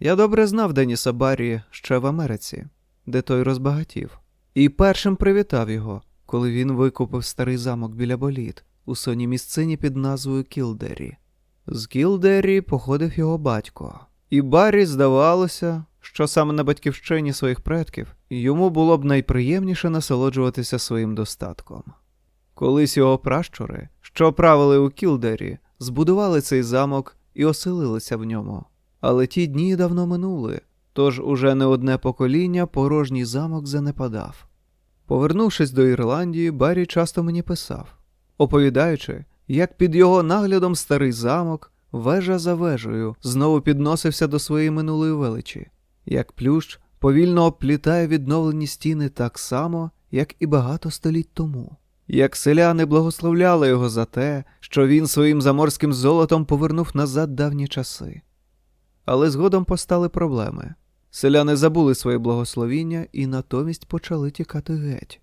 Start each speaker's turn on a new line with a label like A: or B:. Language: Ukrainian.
A: Я добре знав Деніса Баррі ще в Америці, де той розбагатів, і першим привітав його, коли він викупив старий замок біля боліт у сонній місцині під назвою Кілдері. З Кілдері походив його батько, і Баррі здавалося, що саме на батьківщині своїх предків йому було б найприємніше насолоджуватися своїм достатком. Колись його пращури, що правили у Кілдері, збудували цей замок і оселилися в ньому. Але ті дні давно минули, тож уже не одне покоління порожній замок занепадав. Повернувшись до Ірландії, Баррі часто мені писав, оповідаючи, як під його наглядом старий замок, вежа за вежею, знову підносився до своєї минулої величі, як плющ повільно обплітає відновлені стіни так само, як і багато століть тому. Як селяни благословляли його за те, що він своїм заморським золотом повернув назад давні часи. Але згодом постали проблеми. Селяни забули своє благословіння і натомість почали тікати геть.